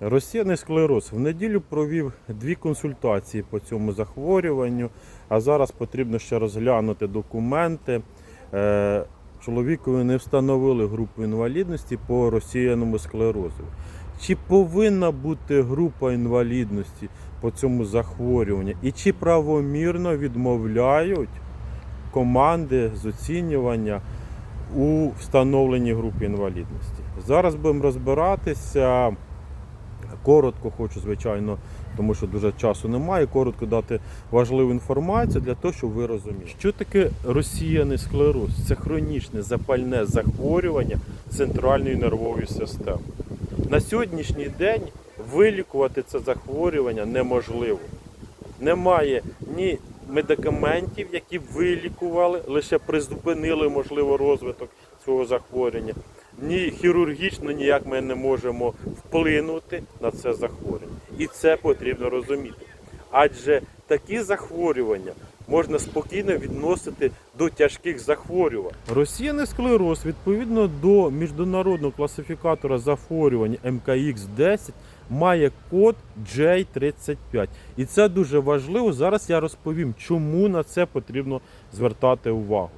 Розсіяний склероз. В неділю провів дві консультації по цьому захворюванню, а зараз потрібно ще розглянути документи. Е, Чоловікові не встановили групу інвалідності по розсіяному склерозу. Чи повинна бути група інвалідності по цьому захворюванню? І чи правомірно відмовляють команди з оцінювання у встановленні групи інвалідності? Зараз будемо розбиратися. Коротко хочу, звичайно, тому що дуже часу немає. Коротко дати важливу інформацію для того, щоб ви розуміли. Що таке розсіяний склероз? Це хронічне запальне захворювання центральної нервової системи. На сьогоднішній день вилікувати це захворювання неможливо. Немає ні медикаментів, які вилікували, лише призупинили, можливо, розвиток цього захворювання. Ні хірургічно ніяк ми не можемо вплинути на це захворювання. І це потрібно розуміти. Адже такі захворювання можна спокійно відносити до тяжких захворювань. Розсіяний склероз відповідно до міжнародного класифікатора захворювань МКХ-10 має код J35. І це дуже важливо. Зараз я розповім, чому на це потрібно звертати увагу.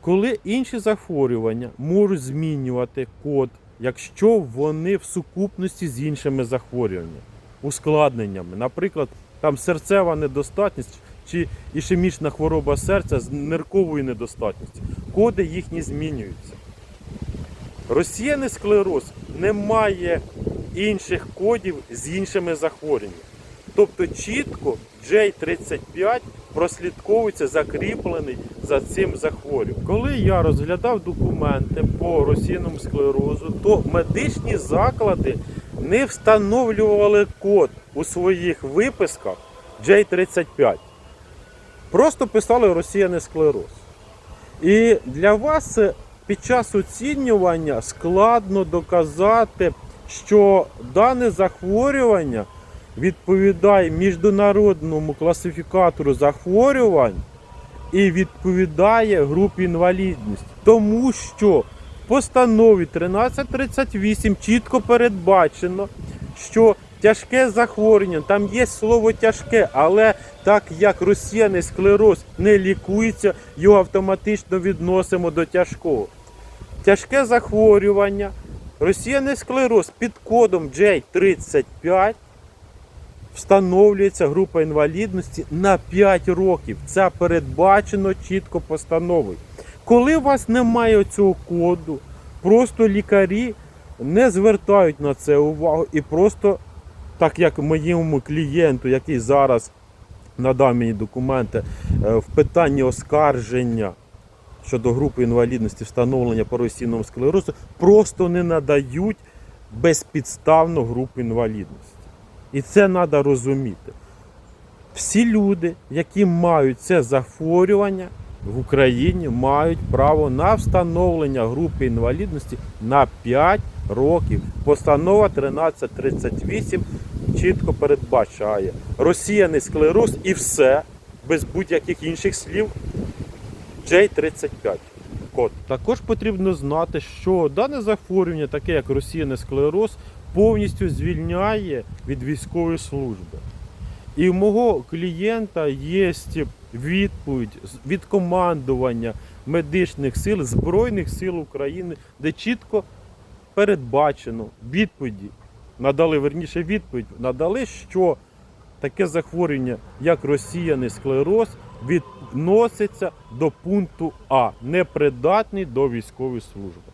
Коли інші захворювання можуть змінювати код, якщо вони в сукупності з іншими захворюваннями, ускладненнями, наприклад, там серцева недостатність чи ішемічна хвороба серця з нирковою недостатністю, коди їхні змінюються. Розсіяний склероз не має інших кодів з іншими захворюваннями. Тобто чітко J35 прослідковується закріплений за цим захворюванням. Коли я розглядав документи по розсіяному склерозу, то медичні заклади не встановлювали код у своїх виписках J35. Просто писали розсіяний склероз. І для вас під час оцінювання складно доказати, що дане захворювання відповідає міжнародному класифікатору захворювань і відповідає групі інвалідності. Тому що в постанові 1338 чітко передбачено, що тяжке захворювання, там є слово тяжке, але так як розсіяний склероз не лікується, його автоматично відносимо до тяжкого. Тяжке захворювання, розсіяний склероз під кодом J35 встановлюється група інвалідності на 5 років. Це передбачено чітко постановою. Коли у вас немає цього коду, просто лікарі не звертають на це увагу і просто, так як моєму клієнту, який зараз надав мені документи е, в питанні оскарження щодо групи інвалідності встановлення по розсійному склерозу, просто не надають безпідставно групу інвалідності. І це треба розуміти. Всі люди, які мають це захворювання в Україні, мають право на встановлення групи інвалідності на 5 років. Постанова 1338 чітко передбачає розсіяний склероз і все, без будь-яких інших слів. J35 код. Також потрібно знати, що дане захворювання, таке як розсіяний склероз, повністю звільняє від військової служби. І в мого клієнта є відповідь від командування медичних сил Збройних сил України, де чітко передбачено відповіді, надали верніше відповідь, надали, що таке захворювання, як розсіяний склероз, відноситься до пункту А, непридатний до військової служби.